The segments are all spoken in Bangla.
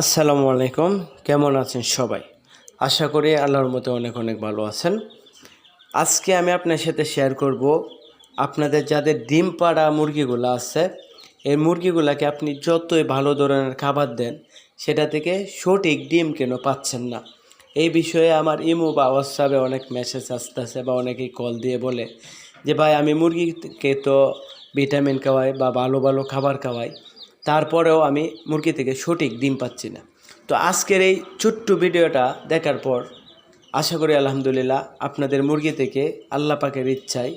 আসসালামু আলাইকুম। কেমন আছেন সবাই? আশা করি আল্লাহর মতো অনেক অনেক ভালো আছেন। আজকে আমি আপনার সাথে শেয়ার করব আপনাদের যাদের ডিম পাড়া মুরগিগুলো আছে, এই মুরগিগুলোকে আপনি যতই ভালো ধরনের খাবার দেন, সেটা থেকে সঠিক ডিম কেন পাচ্ছেন না? এই বিষয়ে আমার ইমো বা হোয়াটসঅ্যাপে অনেক মেসেজ আসতেছে বা অনেকেই কল দিয়ে বলে যে, ভাই, আমি মুরগিকে তো ভিটামিন খাওয়াই বা ভালো ভালো খাবার খাওয়াই। তারপরেও আমি মুরগি থেকে সঠিক ডিম পাচ্ছি না। তো আজকের এই ছোট্ট ভিডিওটা দেখার পর আশা করি আলহামদুলিল্লাহ আপনাদের মুরগি থেকে আল্লাহ পাকের ইচ্ছায়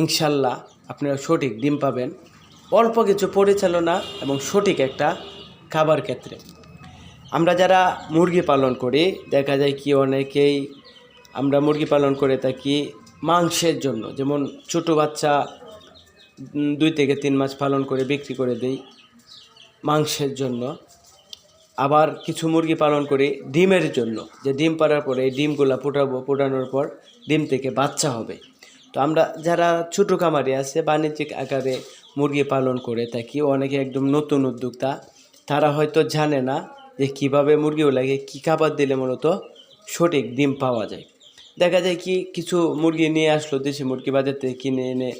ইনশাল্লাহ আপনারা সঠিক ডিম পাবেন। অল্প কিছু পরিচালনা এবং সঠিক একটা খাবার ক্ষেত্রে। আমরা যারা মুরগি পালন করি, দেখা যায় কি অনেকেই আমরা মুরগি পালন করে থাকি মাংসের জন্য। যেমন ছোটো বাচ্চা দুই থেকে তিন মাস পালন করে বিক্রি করে দেই। মাংসের জন্য। আবার কিছু মুরগি পালন করি ডিমের জন্য। যে ডিম পাড়ার পরে এই ডিমগুলো ফুটাবো, ফুটানোর পর ডিম থেকে বাচ্চা হবে। তো আমরা যারা ছোটো খামারি আছে, বাণিজ্যিক আকারে মুরগি পালন করে থাকি, অনেকে একদম নতুন উদ্যোক্তা, তারা হয়তো জানে না যে কীভাবে মুরগিগুলোকে কী খাবার দিলে মূলত সঠিক ডিম পাওয়া যায়। দেখা যায় কি, কিছু মুরগি নিয়ে আসলো, দেশি মুরগি বাজার থেকে কিনে এনে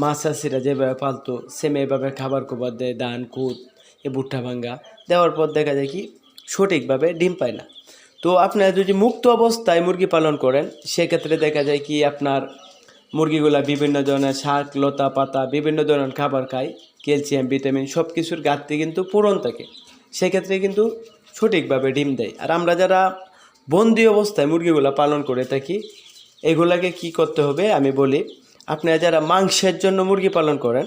মাছ চাষিরা যেভাবে পালতো সেম এভাবে খাবার খাবার দেয়, ধান কুদ এ ভুট্টা ভাঙ্গা। দেওয়ার পর দেখা যায় কি, সঠিকভাবে ডিম পায় না। তো আপনারা যদি মুক্ত অবস্থায় মুরগি পালন করেন, সেক্ষেত্রে দেখা যায় কি, আপনার মুরগিগুলা বিভিন্ন ধরনের শাক, লতা পাতা, বিভিন্ন ধরনের খাবার খায়, ক্যালসিয়াম, ভিটামিন সব কিছুর ঘাটতি কিন্তু পূরণ থাকে। সেক্ষেত্রে কিন্তু সঠিকভাবে ডিম দেয়। আর আমরা যারা বন্দি অবস্থায় মুরগিগুলা পালন করে থাকি, এগুলাকে কি করতে হবে? আমি বলি, আপনারা যারা মাংসের জন্য মুরগি পালন করেন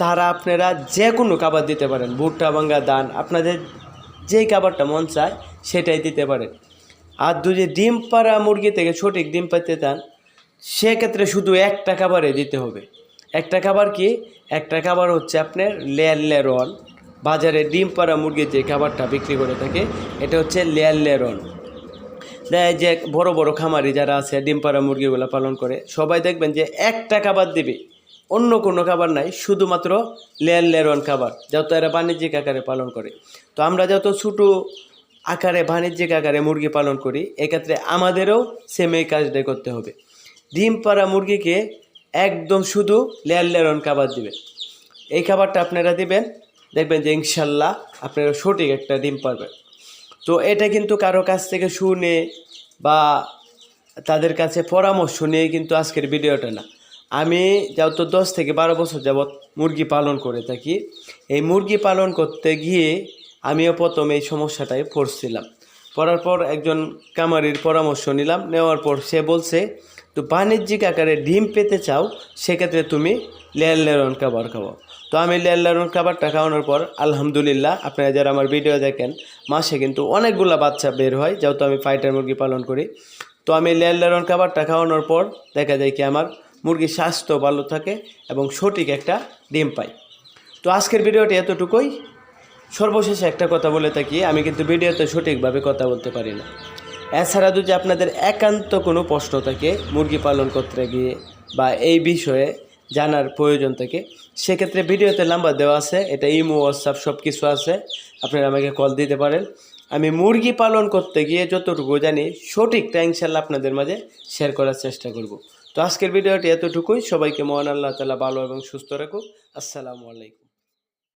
তারা আপনারা যে কোনো খাবার দিতে পারেন। ভুট্টা, ভাঙ্গা, দান, আপনাদের যেই খাবারটা মন চায় সেটাই দিতে পারেন। আর যদি ডিম পাড়া মুরগি থেকে সঠিক ডিম পাইতে চান, সেক্ষেত্রে শুধু একটা খাবারে দিতে হবে। একটা খাবার কি? একটা খাবার হচ্ছে আপনার লেয়ার লেরন বাজারে ডিম পাড়া মুরগির যে খাবারটা বিক্রি করে থাকে, এটা হচ্ছে লেয়ার লেরন দেয় যে বড় বড় খামারি যারা আছে, ডিম পাড়া মুরগিগুলো পালন করে, সবাই দেখবেন যে একটা খাবার দিবে। অন্য কোনো খাবার নাই, শুধুমাত্র লেয়ার লেরন খাবার, যত এরা বাণিজ্যিক আকারে পালন করে। তো আমরা যত ছোটো আকারে, বাণিজ্যিক আকারে মুরগি পালন করি, এক্ষেত্রে আমাদেরও সেম এই কাজটাই করতে হবে। ডিম পাড়া মুরগিকে একদম শুধু লেয়ার লেরন খাবার দিবেন এই খাবারটা আপনারা দিবেন, দেখবেন যে ইনশাল্লাহ আপনারা সঠিক একটা ডিম পারবেন। তো এটা কিন্তু কারও কাছ থেকে শুনে বা তাদের কাছে পরামর্শ নিয়ে কিন্তু আজকের ভিডিওটা না। আমি যত দশ থেকে বারো বছর যাবৎ মুরগি পালন করে থাকি। এই মুরগি পালন করতে গিয়ে আমিও প্রথম এই সমস্যাটায় পড়ছিলাম। পড়ার পর একজন কামারির পরামর্শ নিলাম। নেওয়ার পর সে বলছে, তো বাণিজ্যিক আকারে ডিম পেতে চাও, সেক্ষেত্রে তুমি লেয়ার লেরন খাবার খাওয়াও তো আমি লেয়ার লেরন খাবারটা খাওয়ানোর পর আলহামদুলিল্লাহ, আপনারা যারা আমার ভিডিও দেখেন, মাসে কিন্তু অনেকগুলো বাচ্চা বের হয়, যেহেতু আমি ফাইটার মুরগি পালন করি। তো আমি লেয়ার লেরন খাবারটা খাওয়ানোর পর দেখা যায় কি আমার মুরগির স্বাস্থ্য ভালো থাকে এবং সঠিক একটা ডিম পাই তো আজকের ভিডিওটি এতটুকুই। সর্বশেষে একটা কথা বলে থাকি, আমি কিন্তু ভিডিওতে সঠিকভাবে কথা বলতে পারি না। এছাড়া যদি আপনাদের একান্ত কোনো প্রশ্ন থাকে মুরগি পালন করতে গিয়ে বা এই বিষয়ে জানার প্রয়োজন থাকে, সেক্ষেত্রে ভিডিওতে নাম্বার দেওয়া আছে, এটা ইমো, হোয়াটসঅ্যাপ সব কিছু আছে। আপনারা আমাকে কল দিতে পারেন। আমি মুরগি পালন করতে গিয়ে যতটুকু জানি, সঠিকটা ইনশাল্লাহ আপনাদের মাঝে শেয়ার করার চেষ্টা করব। তো আজকের ভিডিওটি এতটুকুই। সবাইকে মহান আল্লাহ তালা ভালো এবং সুস্থ রাখুক। আসসালামু আলাইকুম।